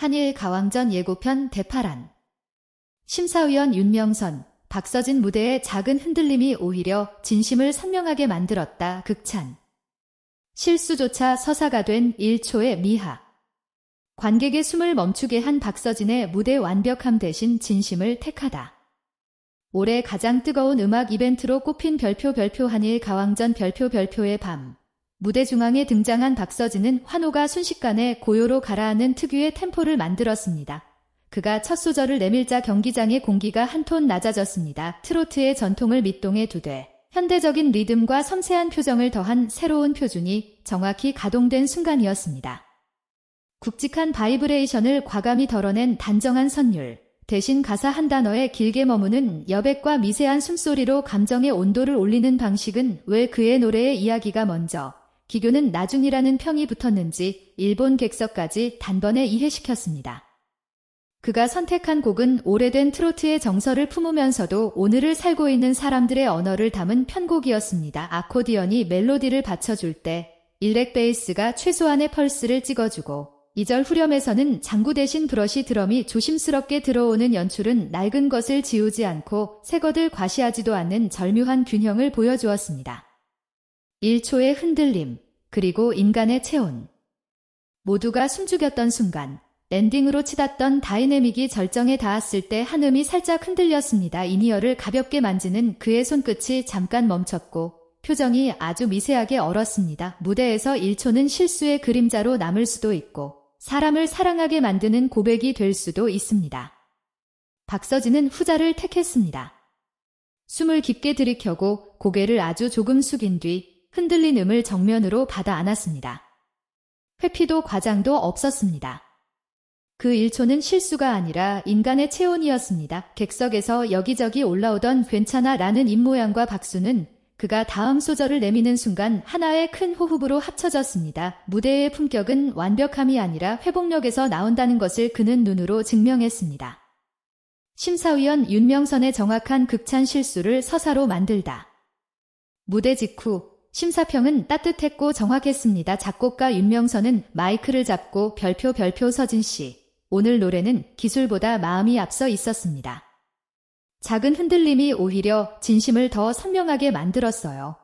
한일 가왕전 예고편 대파란 심사위원 윤명선, 박서진 무대의 작은 흔들림이 오히려 진심을 선명하게 만들었다. 극찬. 실수조차 서사가 된 1초의 미학. 관객의 숨을 멈추게 한 박서진의 무대 완벽함 대신 진심을 택하다. 올해 가장 뜨거운 음악 이벤트로 꼽힌 별표 별표 한일 가왕전 별표 별표의 밤. 무대 중앙에 등장한 박서진은 환호가 순식간에 고요로 가라앉는 특유의 템포를 만들었습니다. 그가 첫 소절을 내밀자 경기장의 공기가 한 톤 낮아졌습니다. 트로트의 전통을 밑동에 두되 현대적인 리듬과 섬세한 표정을 더한 새로운 표준이 정확히 가동된 순간이었습니다. 굵직한 바이브레이션을 과감히 덜어낸 단정한 선율, 대신 가사 한 단어에 길게 머무는 여백과 미세한 숨소리로 감정의 온도를 올리는 방식은 왜 그의 노래의 이야기가 먼저, 기교는 나중이라는 평이 붙었는지 일본 객석까지 단번에 이해시켰습니다. 그가 선택한 곡은 오래된 트로트의 정서를 품으면서도 오늘을 살고 있는 사람들의 언어를 담은 편곡이었습니다. 아코디언이 멜로디를 받쳐줄 때 일렉 베이스가 최소한의 펄스를 찍어주고 2절 후렴에서는 장구 대신 브러시 드럼이 조심스럽게 들어오는 연출은 낡은 것을 지우지 않고 새 것을 과시하지도 않는 절묘한 균형을 보여주었습니다. 1초의 흔들림, 그리고 인간의 체온. 모두가 숨죽였던 순간, 엔딩으로 치닫던 다이내믹이 절정에 닿았을 때 한음이 살짝 흔들렸습니다. 이니어를 가볍게 만지는 그의 손끝이 잠깐 멈췄고 표정이 아주 미세하게 얼었습니다. 무대에서 1초는 실수의 그림자로 남을 수도 있고 사람을 사랑하게 만드는 고백이 될 수도 있습니다. 박서진은 후자를 택했습니다. 숨을 깊게 들이켜고 고개를 아주 조금 숙인 뒤 흔들린 음을 정면으로 받아 안았습니다. 회피도 과장도 없었습니다. 그 1초는 실수가 아니라 인간의 체온이었습니다. 객석에서 여기저기 올라오던 괜찮아 라는 입모양과 박수는 그가 다음 소절을 내미는 순간 하나의 큰 호흡으로 합쳐졌습니다. 무대의 품격은 완벽함이 아니라 회복력에서 나온다는 것을 그는 눈으로 증명했습니다. 심사위원 윤명선의 정확한 극찬 실수를 서사로 만들다. 무대 직후 심사평은 따뜻했고 정확했습니다. 작곡가 윤명선은 마이크를 잡고 별표 별표 서진 씨. 오늘 노래는 기술보다 마음이 앞서 있었습니다. 작은 흔들림이 오히려 진심을 더 선명하게 만들었어요.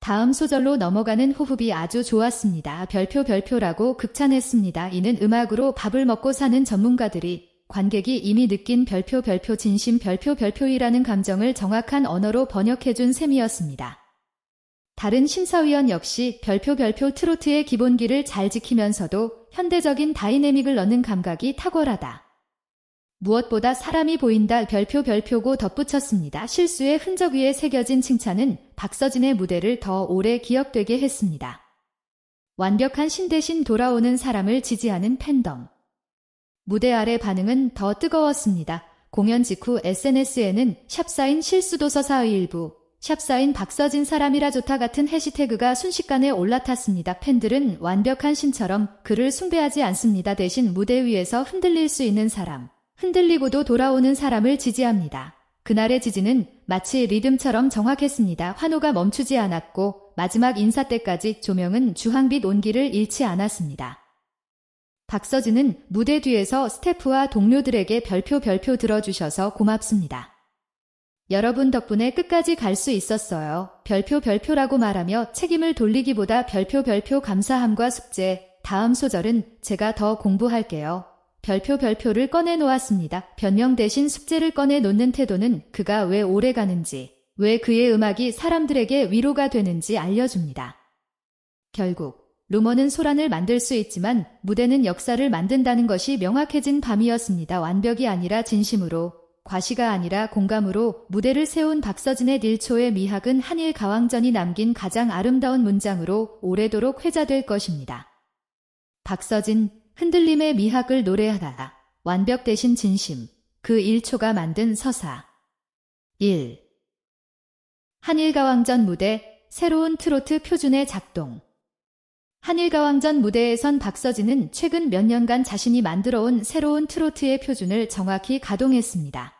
다음 소절로 넘어가는 호흡이 아주 좋았습니다. 별표 별표라고 극찬했습니다. 이는 음악으로 밥을 먹고 사는 전문가들이 관객이 이미 느낀 별표 별표 진심 별표 별표이라는 감정을 정확한 언어로 번역해준 셈이었습니다. 다른 심사위원 역시 별표 별표 트로트의 기본기를 잘 지키면서도 현대적인 다이내믹을 넣는 감각이 탁월하다. 무엇보다 사람이 보인다 별표 별표고 덧붙였습니다. 실수의 흔적 위에 새겨진 칭찬은 박서진의 무대를 더 오래 기억되게 했습니다. 완벽한 신 대신 돌아오는 사람을 지지하는 팬덤. 무대 아래 반응은 더 뜨거웠습니다. 공연 직후 SNS에는 샵사인 실수도서사의 일부, 샵사인 박서진 사람이라 좋다 같은 해시태그가 순식간에 올라탔습니다. 팬들은 완벽한 신처럼 그를 숭배하지 않습니다. 대신 무대 위에서 흔들릴 수 있는 사람, 흔들리고도 돌아오는 사람을 지지합니다. 그날의 지지는 마치 리듬처럼 정확했습니다. 환호가 멈추지 않았고 마지막 인사 때까지 조명은 주황빛 온기를 잃지 않았습니다. 박서진은 무대 뒤에서 스태프와 동료들에게 별표 별표 들어주셔서 고맙습니다. 여러분 덕분에 끝까지 갈 수 있었어요. 별표 별표라고 말하며 책임을 돌리기보다 별표 별표 감사함과 숙제. 다음 소절은 제가 더 공부할게요. 별표 별표를 꺼내 놓았습니다. 변명 대신 숙제를 꺼내 놓는 태도는 그가 왜 오래 가는지, 왜 그의 음악이 사람들에게 위로가 되는지 알려줍니다. 결국, 루머는 소란을 만들 수 있지만 무대는 역사를 만든다는 것이 명확해진 밤이었습니다. 완벽이 아니라 진심으로, 과시가 아니라 공감으로 무대를 세운 박서진의 딜초의 미학은 한일 가왕전이 남긴 가장 아름다운 문장으로 오래도록 회자될 것입니다. 박서진, 흔들림의 미학을 노래하다. 완벽 대신 진심. 그 1초가 만든 서사. 1. 한일가왕전 무대, 새로운 트로트 표준의 작동. 한일가왕전 무대에선 박서진은 최근 몇 년간 자신이 만들어온 새로운 트로트의 표준을 정확히 가동했습니다.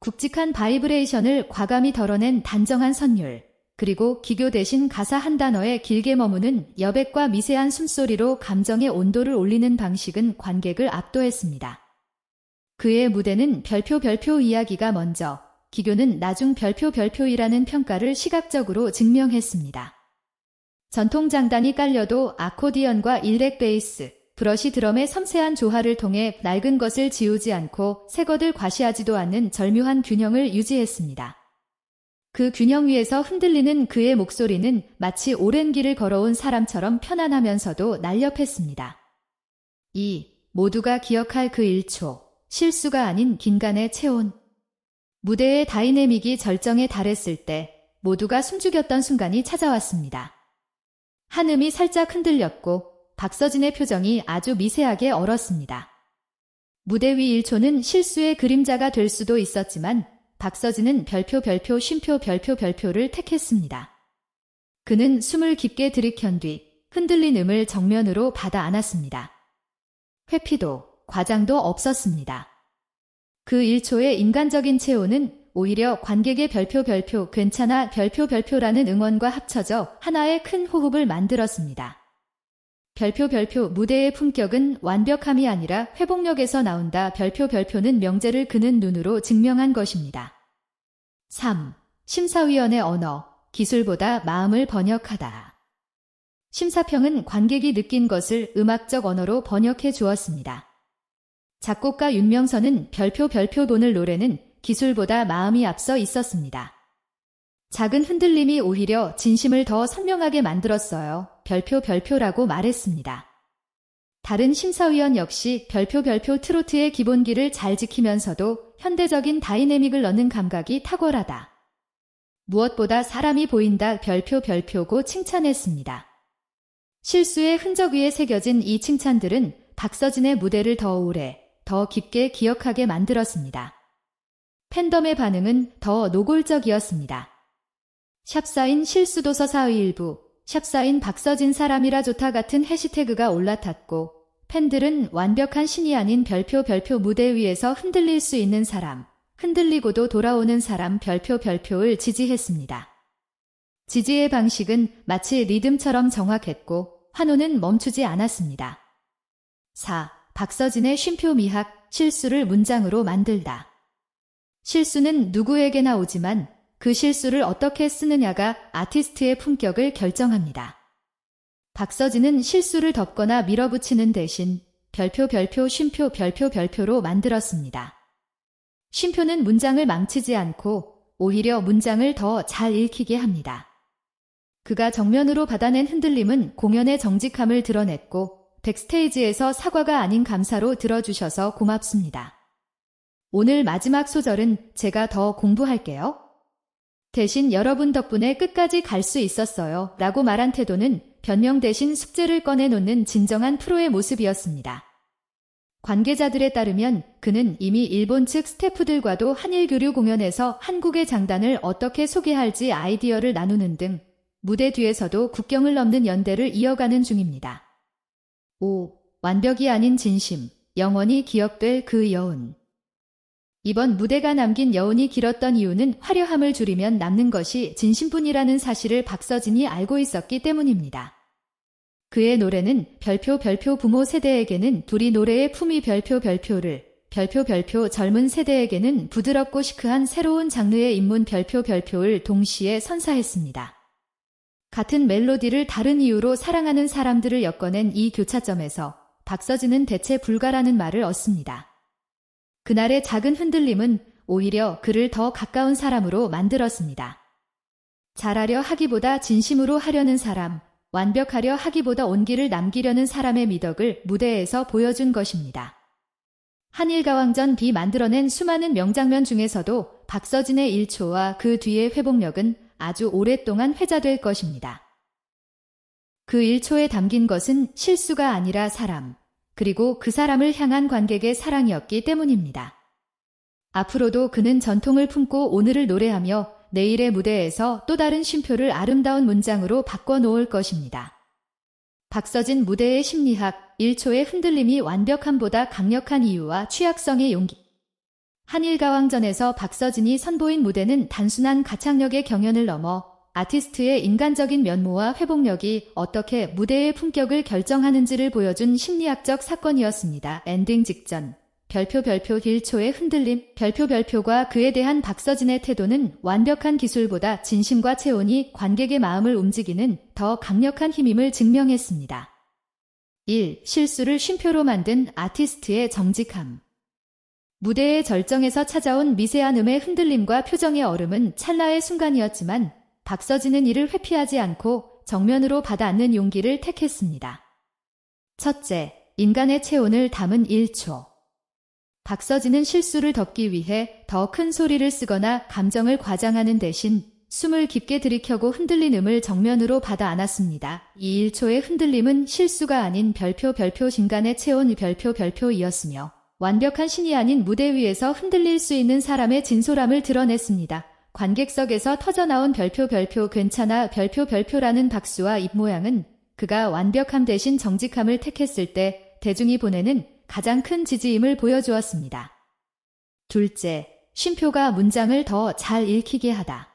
굵직한 바이브레이션을 과감히 덜어낸 단정한 선율, 그리고 기교 대신 가사 한 단어에 길게 머무는 여백과 미세한 숨소리로 감정의 온도를 올리는 방식은 관객을 압도했습니다. 그의 무대는 별표 별표 이야기가 먼저, 기교는 나중 별표 별표이라는 평가를 시각적으로 증명했습니다. 전통 장단이 깔려도 아코디언과 일렉 베이스, 브러시 드럼의 섬세한 조화를 통해 낡은 것을 지우지 않고 새 것을 과시하지도 않는 절묘한 균형을 유지했습니다. 그 균형 위에서 흔들리는 그의 목소리는 마치 오랜 길을 걸어온 사람처럼 편안하면서도 날렵했습니다. 2. 모두가 기억할 그 1초. 실수가 아닌 긴간의 체온. 무대의 다이내믹이 절정에 달했을 때 모두가 숨죽였던 순간이 찾아왔습니다. 한음이 살짝 흔들렸고 박서진의 표정이 아주 미세하게 얼었습니다. 무대 위 1초는 실수의 그림자가 될 수도 있었지만 박서진은 별표 별표 쉼표 별표 별표를 택했습니다. 그는 숨을 깊게 들이켠 뒤 흔들린 음을 정면으로 받아 안았습니다. 회피도 과장도 없었습니다. 그 1초의 인간적인 체온은 오히려 관객의 별표 별표 괜찮아 별표 별표라는 응원과 합쳐져 하나의 큰 호흡을 만들었습니다. 별표 별표 무대의 품격은 완벽함이 아니라 회복력에서 나온다. 별표 별표는 명제를 그는 눈으로 증명한 것입니다. 3. 심사위원의 언어, 기술보다 마음을 번역하다. 심사평은 관객이 느낀 것을 음악적 언어로 번역해 주었습니다. 작곡가 윤명선은 별표 별표 돈을 노래는 기술보다 마음이 앞서 있었습니다. 작은 흔들림이 오히려 진심을 더 선명하게 만들었어요. 별표 별표라고 말했습니다. 다른 심사위원 역시 별표 별표 트로트의 기본기를 잘 지키면서도 현대적인 다이내믹을 넣는 감각이 탁월하다. 무엇보다 사람이 보인다 별표 별표고 칭찬했습니다. 실수의 흔적 위에 새겨진 이 칭찬들은 박서진의 무대를 더 오래, 더 깊게 기억하게 만들었습니다. 팬덤의 반응은 더 노골적이었습니다. 샵사인 실수도서 사의 일부, 샵사인 박서진 사람이라 좋다 같은 해시태그가 올라탔고 팬들은 완벽한 신이 아닌 별표 별표 무대 위에서 흔들릴 수 있는 사람, 흔들리고도 돌아오는 사람 별표 별표를 지지했습니다. 지지의 방식은 마치 리듬처럼 정확했고 환호는 멈추지 않았습니다. 4. 박서진의 쉼표 미학, 실수를 문장으로 만들다. 실수는 누구에게나 오지만 그 실수를 어떻게 쓰느냐가 아티스트의 품격을 결정합니다. 박서진은 실수를 덮거나 밀어붙이는 대신 별표 별표 쉼표 별표 별표로 만들었습니다. 쉼표는 문장을 망치지 않고 오히려 문장을 더 잘 읽히게 합니다. 그가 정면으로 받아낸 흔들림은 공연의 정직함을 드러냈고 백스테이지에서 사과가 아닌 감사로 들어주셔서 고맙습니다. 오늘 마지막 소절은 제가 더 공부할게요. 대신 여러분 덕분에 끝까지 갈 수 있었어요. 라고 말한 태도는 변명 대신 숙제를 꺼내놓는 진정한 프로의 모습이었습니다. 관계자들에 따르면 그는 이미 일본 측 스태프들과도 한일 교류 공연에서 한국의 장단을 어떻게 소개할지 아이디어를 나누는 등 무대 뒤에서도 국경을 넘는 연대를 이어가는 중입니다. 5. 완벽이 아닌 진심, 영원히 기억될 그 여운. 이번 무대가 남긴 여운이 길었던 이유는 화려함을 줄이면 남는 것이 진심뿐이라는 사실을 박서진이 알고 있었기 때문입니다. 그의 노래는 별표 별표 부모 세대에게는 둘이 노래의 품위 별표 별표를 별표 별표 젊은 세대에게는 부드럽고 시크한 새로운 장르의 인문 별표 별표를 동시에 선사했습니다. 같은 멜로디를 다른 이유로 사랑하는 사람들을 엮어낸 이 교차점에서 박서진은 대체 불가라는 말을 얻습니다. 그날의 작은 흔들림은 오히려 그를 더 가까운 사람으로 만들었습니다. 잘하려 하기보다 진심으로 하려는 사람, 완벽하려 하기보다 온기를 남기려는 사람의 미덕을 무대에서 보여준 것입니다. 한일가왕전 비 만들어낸 수많은 명장면 중에서도 박서진의 1초와 그 뒤의 회복력은 아주 오랫동안 회자될 것입니다. 그 1초에 담긴 것은 실수가 아니라 사람, 그리고 그 사람을 향한 관객의 사랑이었기 때문입니다. 앞으로도 그는 전통을 품고 오늘을 노래하며 내일의 무대에서 또 다른 쉼표를 아름다운 문장으로 바꿔놓을 것입니다. 박서진 무대의 심리학 1초의 흔들림이 완벽함보다 강력한 이유와 취약성의 용기 한일가왕전에서 박서진이 선보인 무대는 단순한 가창력의 경연을 넘어 아티스트의 인간적인 면모와 회복력이 어떻게 무대의 품격을 결정하는지를 보여준 심리학적 사건이었습니다. 엔딩 직전. 별표 별표 1초의 흔들림, 별표 별표가 그에 대한 박서진의 태도는 완벽한 기술보다 진심과 체온이 관객의 마음을 움직이는 더 강력한 힘임을 증명했습니다. 1. 실수를 쉼표로 만든 아티스트의 정직함. 무대의 절정에서 찾아온 미세한 음의 흔들림과 표정의 얼음은 찰나의 순간이었지만 박서진은 이를 회피하지 않고 정면으로 받아안는 용기를 택했습니다. 첫째, 인간의 체온을 담은 1초. 박서진은 실수를 덮기 위해 더 큰 소리를 쓰거나 감정을 과장하는 대신 숨을 깊게 들이켜고 흔들린 음을 정면으로 받아 안았습니다. 이 1초의 흔들림은 실수가 아닌 별표 별표 인간의 체온 별표 별표이었으며 완벽한 신이 아닌 무대 위에서 흔들릴 수 있는 사람의 진솔함을 드러냈습니다. 관객석에서 터져나온 별표 별표 괜찮아 별표 별표라는 박수와 입모양은 그가 완벽함 대신 정직함을 택했을 때 대중이 보내는 가장 큰 지지임을 보여주었습니다. 둘째, 쉼표가 문장을 더 잘 읽히게 하다.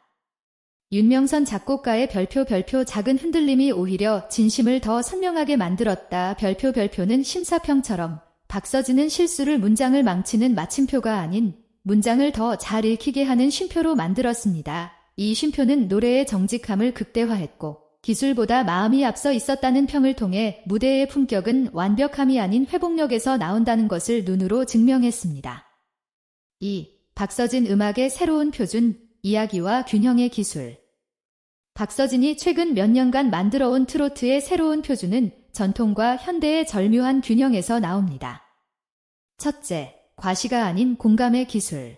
윤명선 작곡가의 별표 별표 작은 흔들림이 오히려 진심을 더 선명하게 만들었다. 별표 별표는 심사평처럼 박서진은 실수를 문장을 망치는 마침표가 아닌 문장을 더 잘 읽히게 하는 쉼표로 만들었습니다. 이 쉼표는 노래의 정직함을 극대화했고 기술보다 마음이 앞서 있었다는 평을 통해 무대의 품격은 완벽함이 아닌 회복력에서 나온다는 것을 눈으로 증명했습니다. 2. 박서진 음악의 새로운 표준, 이야기와 균형의 기술. 박서진이 최근 몇 년간 만들어 온 트로트의 새로운 표준은 전통과 현대의 절묘한 균형에서 나옵니다. 첫째, 과시가 아닌 공감의 기술.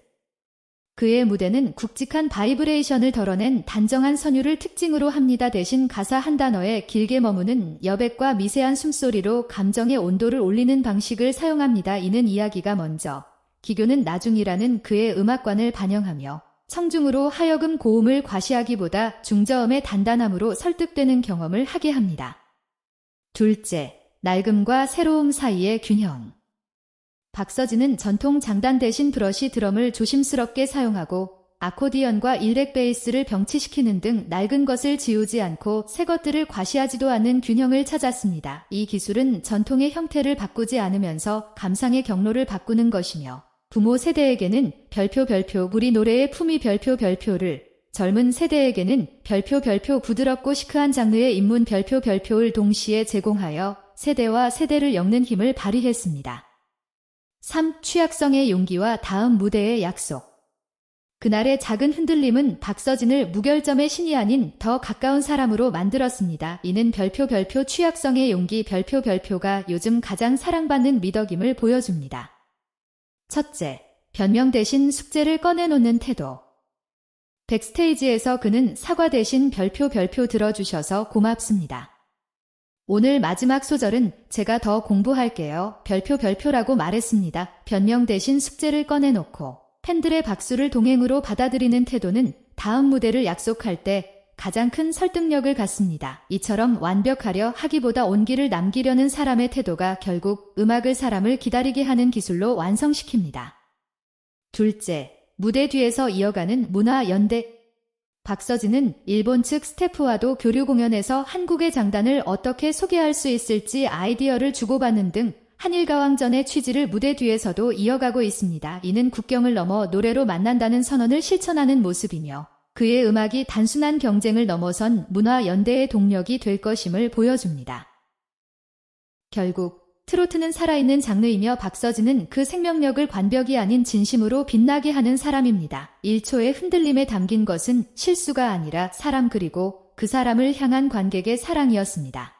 그의 무대는 굵직한 바이브레이션을 덜어낸 단정한 선율을 특징으로 합니다. 대신 가사 한 단어에 길게 머무는 여백과 미세한 숨소리로 감정의 온도를 올리는 방식을 사용합니다. 이는 이야기가 먼저, 기교는 나중이라는 그의 음악관을 반영하며 청중으로 하여금 고음을 과시하기보다 중저음의 단단함으로 설득되는 경험을 하게 합니다. 둘째, 낡음과 새로움 사이의 균형. 박서진은 전통 장단 대신 브러시 드럼을 조심스럽게 사용하고 아코디언과 일렉 베이스를 병치시키는 등 낡은 것을 지우지 않고 새 것들을 과시하지도 않은 균형을 찾았습니다. 이 기술은 전통의 형태를 바꾸지 않으면서 감상의 경로를 바꾸는 것이며 부모 세대에게는 별표 별표 우리 노래의 품위 별표 별표를 젊은 세대에게는 별표 별표 부드럽고 시크한 장르의 입문 별표 별표를 동시에 제공하여 세대와 세대를 엮는 힘을 발휘했습니다. 3. 취약성의 용기와 다음 무대의 약속. 그날의 작은 흔들림은 박서진을 무결점의 신이 아닌 더 가까운 사람으로 만들었습니다. 이는 별표 별표 취약성의 용기 별표 별표가 요즘 가장 사랑받는 미덕임을 보여줍니다. 첫째, 변명 대신 숙제를 꺼내놓는 태도. 백스테이지에서 그는 사과 대신 별표 별표 들어주셔서 고맙습니다. 오늘 마지막 소절은 제가 더 공부할게요. 별표 별표라고 말했습니다. 변명 대신 숙제를 꺼내놓고 팬들의 박수를 동행으로 받아들이는 태도는 다음 무대를 약속할 때 가장 큰 설득력을 갖습니다. 이처럼 완벽하려 하기보다 온기를 남기려는 사람의 태도가 결국 음악을 사람을 기다리게 하는 기술로 완성시킵니다. 둘째, 무대 뒤에서 이어가는 문화 연대 박서진은 일본 측 스태프와도 교류 공연에서 한국의 장단을 어떻게 소개할 수 있을지 아이디어를 주고받는 등 한일가왕전의 취지를 무대 뒤에서도 이어가고 있습니다. 이는 국경을 넘어 노래로 만난다는 선언을 실천하는 모습이며 그의 음악이 단순한 경쟁을 넘어선 문화 연대의 동력이 될 것임을 보여줍니다. 결국 트로트는 살아있는 장르이며 박서진은 그 생명력을 관벽이 아닌 진심으로 빛나게 하는 사람입니다. 1초의 흔들림에 담긴 것은 실수가 아니라 사람 그리고 그 사람을 향한 관객의 사랑이었습니다.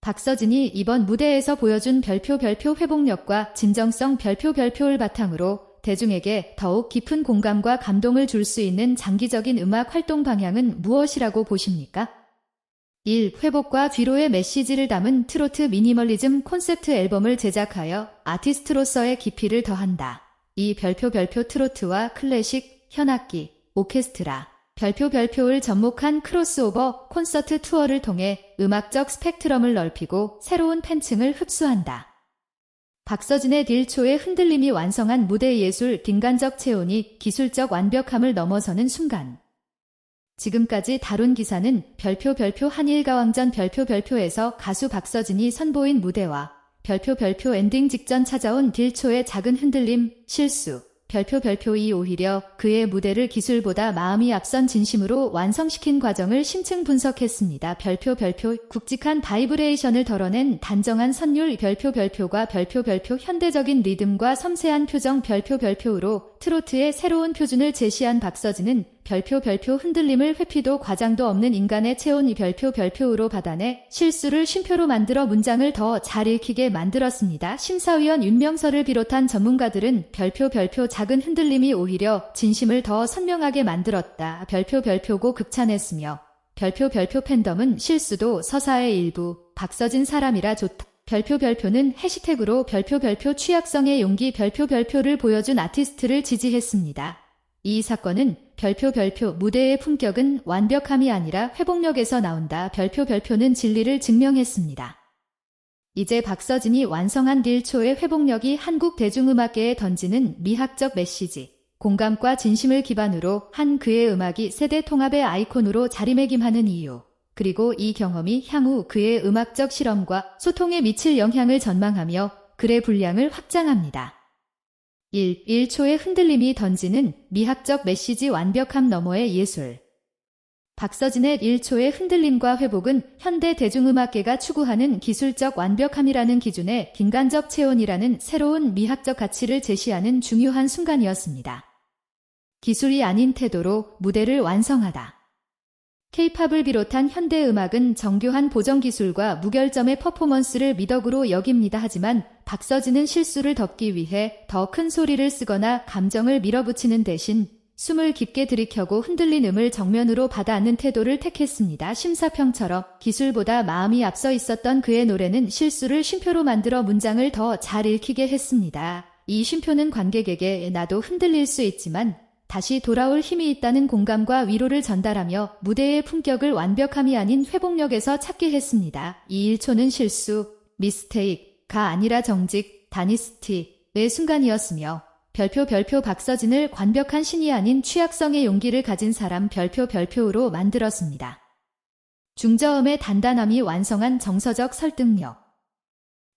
박서진이 이번 무대에서 보여준 별표 별표 회복력과 진정성 별표 별표를 바탕으로 대중에게 더욱 깊은 공감과 감동을 줄 수 있는 장기적인 음악 활동 방향은 무엇이라고 보십니까? 1. 회복과 뒤로의 메시지를 담은 트로트 미니멀리즘 콘셉트 앨범을 제작하여 아티스트로서의 깊이를 더한다. 2. 별표 별표 트로트와 클래식, 현악기, 오케스트라, 별표 별표를 접목한 크로스오버 콘서트 투어를 통해 음악적 스펙트럼을 넓히고 새로운 팬층을 흡수한다. 박서진의 딜초의 흔들림이 완성한 무대 예술 빈간적 체온이 기술적 완벽함을 넘어서는 순간 지금까지 다룬 기사는 별표 별표 한일가왕전 별표 별표에서 가수 박서진이 선보인 무대와 별표 별표 엔딩 직전 찾아온 딜초의 작은 흔들림, 실수, 별표 별표 이 오히려 그의 무대를 기술보다 마음이 앞선 진심으로 완성시킨 과정을 심층 분석했습니다. 별표 별표 굵직한 바이브레이션을 덜어낸 단정한 선율 별표 별표가 별표 별표 현대적인 리듬과 섬세한 표정 별표 별표로 트로트의 새로운 표준을 제시한 박서진은 별표 별표 흔들림을 회피도 과장도 없는 인간의 체온 이 별표 별표로 받아내 실수를 쉼표로 만들어 문장을 더 잘 읽히게 만들었습니다. 심사위원 윤명서를 비롯한 전문가들은 별표 별표 작은 흔들림이 오히려 진심을 더 선명하게 만들었다. 별표 별표고 극찬했으며 별표 별표 팬덤은 실수도 서사의 일부 박서진 사람이라 좋다. 별표 별표는 해시태그로 별표 별표 취약성의 용기 별표 별표를 보여준 아티스트를 지지했습니다. 이 사건은 별표 별표 무대의 품격은 완벽함이 아니라 회복력에서 나온다. 별표 별표는 진리를 증명했습니다. 이제 박서진이 완성한 딜초의 회복력이 한국 대중음악계에 던지는 미학적 메시지, 공감과 진심을 기반으로 한 그의 음악이 세대 통합의 아이콘으로 자리매김하는 이유, 그리고 이 경험이 향후 그의 음악적 실험과 소통에 미칠 영향을 전망하며 글의 분량을 확장합니다. 1. 1초의 흔들림이 던지는 미학적 메시지 완벽함 너머의 예술. 박서진의 1초의 흔들림과 회복은 현대 대중음악계가 추구하는 기술적 완벽함이라는 기준의 긴간적 체온이라는 새로운 미학적 가치를 제시하는 중요한 순간이었습니다. 기술이 아닌 태도로 무대를 완성하다. 케이팝을 비롯한 현대 음악은 정교한 보정 기술과 무결점의 퍼포먼스를 미덕으로 여깁니다. 하지만 박서진은 실수를 덮기 위해 더 큰 소리를 쓰거나 감정을 밀어붙이는 대신 숨을 깊게 들이켜고 흔들린 음을 정면으로 받아안는 태도를 택했습니다. 심사평처럼 기술보다 마음이 앞서 있었던 그의 노래는 실수를 쉼표로 만들어 문장을 더 잘 읽히게 했습니다. 이 쉼표는 관객에게 나도 흔들릴 수 있지만 다시 돌아올 힘이 있다는 공감과 위로를 전달하며 무대의 품격을 완벽함이 아닌 회복력에서 찾게 했습니다. 이 1초는 실수, 미스테이크가 아니라 정직, 다니스티의 순간이었으며 별표 별표 박서진을 완벽한 신이 아닌 취약성의 용기를 가진 사람 별표 별표로 만들었습니다. 중저음의 단단함이 완성한 정서적 설득력.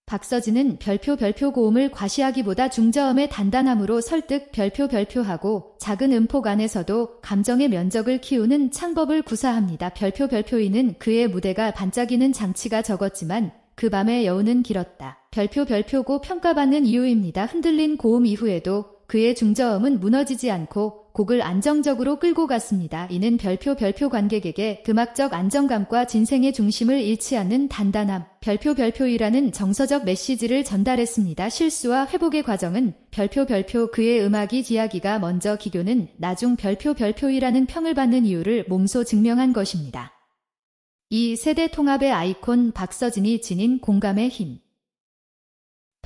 박서진은 별표 별표 고음을 과시하기보다 중저음의 단단함으로 설득 별표 별표하고 작은 음폭 안에서도 감정의 면적을 키우는 창법을 구사합니다. 별표 별표이는 그의 무대가 반짝이는 장치가 적었지만 그 밤의 여운은 길었다. 별표 별표고 평가받는 이유입니다. 흔들린 고음 이후에도 그의 중저음은 무너지지 않고 곡을 안정적으로 끌고 갔습니다. 이는 별표 별표 관객에게 음악적 안정감과 진생의 중심을 잃지 않는 단단함, 별표 별표이라는 정서적 메시지를 전달했습니다. 실수와 회복의 과정은 별표 별표 그의 음악이 이야기가 먼저 기교는 나중 별표 별표이라는 평을 받는 이유를 몸소 증명한 것입니다. 이 세대 통합의 아이콘 박서진이 지닌 공감의 힘.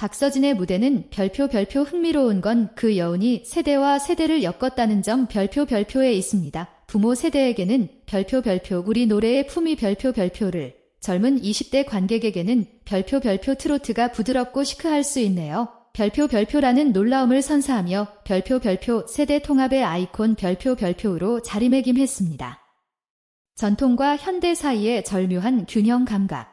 박서진의 무대는 별표 별표 흥미로운 건 그 여운이 세대와 세대를 엮었다는 점 별표 별표에 있습니다. 부모 세대에게는 별표 별표 우리 노래의 품위 별표 별표를 젊은 20대 관객에게는 별표 별표 트로트가 부드럽고 시크할 수 있네요. 별표 별표라는 놀라움을 선사하며 별표 별표 세대 통합의 아이콘 별표 별표로 자리매김했습니다. 전통과 현대 사이의 절묘한 균형 감각.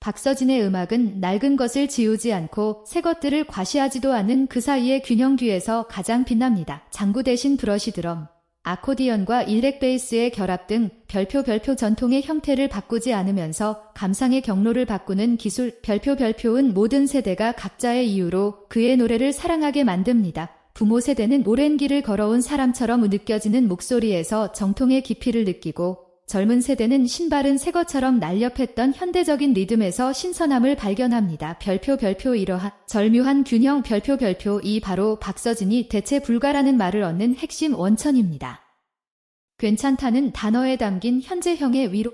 박서진의 음악은 낡은 것을 지우지 않고 새 것들을 과시하지도 않은 그 사이의 균형 뒤에서 가장 빛납니다. 장구 대신 브러시 드럼, 아코디언과 일렉 베이스의 결합 등 별표 별표 전통의 형태를 바꾸지 않으면서 감상의 경로를 바꾸는 기술 별표 별표은 모든 세대가 각자의 이유로 그의 노래를 사랑하게 만듭니다. 부모 세대는 오랜 길을 걸어온 사람처럼 느껴지는 목소리에서 정통의 깊이를 느끼고 젊은 세대는 신발은 새 것처럼 날렵했던 현대적인 리듬에서 신선함을 발견합니다. 별표 별표 이러한 절묘한 균형 별표 별표 이 바로 박서진이 대체 불가라는 말을 얻는 핵심 원천입니다. 괜찮다는 단어에 담긴 현재형의 위로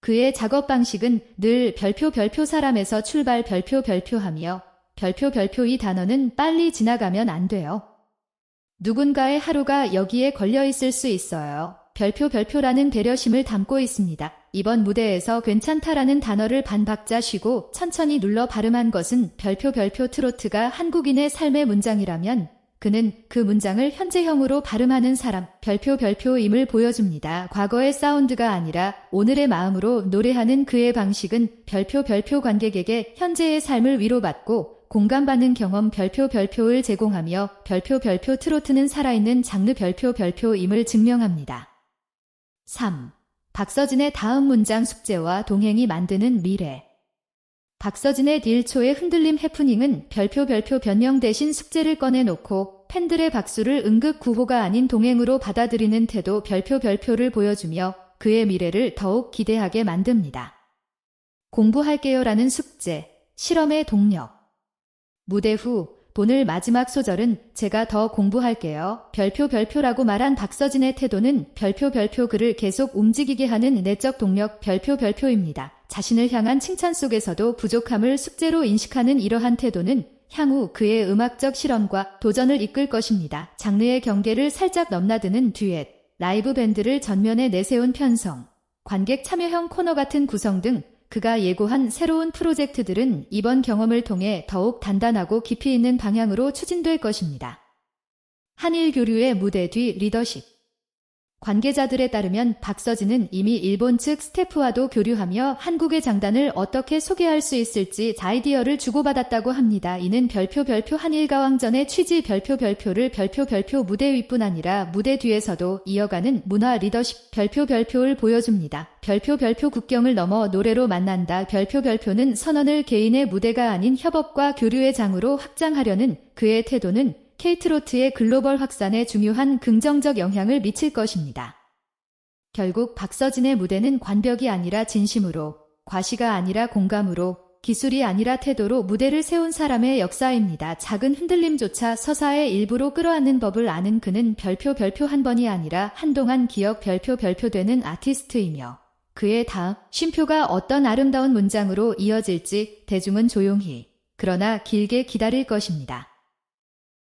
그의 작업 방식은 늘 별표 별표 사람에서 출발 별표 별표하며 별표 별표 이 단어는 빨리 지나가면 안 돼요. 누군가의 하루가 여기에 걸려 있을 수 있어요. 별표 별표라는 배려심을 담고 있습니다. 이번 무대에서 괜찮다라는 단어를 반박자 쉬고 천천히 눌러 발음한 것은 별표 별표 트로트가 한국인의 삶의 문장이라면 그는 그 문장을 현재형으로 발음하는 사람, 별표 별표임을 보여줍니다. 과거의 사운드가 아니라 오늘의 마음으로 노래하는 그의 방식은 별표 별표 관객에게 현재의 삶을 위로받고 공감받는 경험 별표 별표를 제공하며 별표 별표 트로트는 살아있는 장르 별표 별표임을 증명합니다. 3. 박서진의 다음 문장 숙제와 동행이 만드는 미래. 박서진의 딜초의 흔들림 해프닝은 별표 별표 변명 대신 숙제를 꺼내놓고 팬들의 박수를 응급 구호가 아닌 동행으로 받아들이는 태도 별표 별표를 보여주며 그의 미래를 더욱 기대하게 만듭니다. 공부할게요라는 숙제, 실험의 동력. 무대 후 오늘 마지막 소절은 제가 더 공부할게요. 별표 별표라고 말한 박서진의 태도는 별표 별표 그를 계속 움직이게 하는 내적 동력 별표 별표입니다. 자신을 향한 칭찬 속에서도 부족함을 숙제로 인식하는 이러한 태도는 향후 그의 음악적 실험과 도전을 이끌 것입니다. 장르의 경계를 살짝 넘나드는 듀엣, 라이브 밴드를 전면에 내세운 편성, 관객 참여형 코너 같은 구성 등 그가 예고한 새로운 프로젝트들은 이번 경험을 통해 더욱 단단하고 깊이 있는 방향으로 추진될 것입니다. 한일 교류의 무대 뒤 리더십 관계자들에 따르면 박서진은 이미 일본 측 스태프와도 교류하며 한국의 장단을 어떻게 소개할 수 있을지 아이디어를 주고받았다고 합니다. 이는 별표 별표 한일가왕전의 취지 별표 별표를 별표 별표 무대 윗뿐 아니라 무대 뒤에서도 이어가는 문화 리더십 별표 별표를 보여줍니다. 별표 별표 국경을 넘어 노래로 만난다. 별표 별표는 선언을 개인의 무대가 아닌 협업과 교류의 장으로 확장하려는 그의 태도는 케이트로트의 글로벌 확산에 중요한 긍정적 영향을 미칠 것입니다. 결국 박서진의 무대는 관벽이 아니라 진심으로, 과시가 아니라 공감으로, 기술이 아니라 태도로 무대를 세운 사람의 역사입니다. 작은 흔들림조차 서사의 일부로 끌어안는 법을 아는 그는 별표 별표 한 번이 아니라 한동안 기억 별표 별표 되는 아티스트이며 그의 다음 쉼표가 어떤 아름다운 문장으로 이어질지 대중은 조용히 그러나 길게 기다릴 것입니다.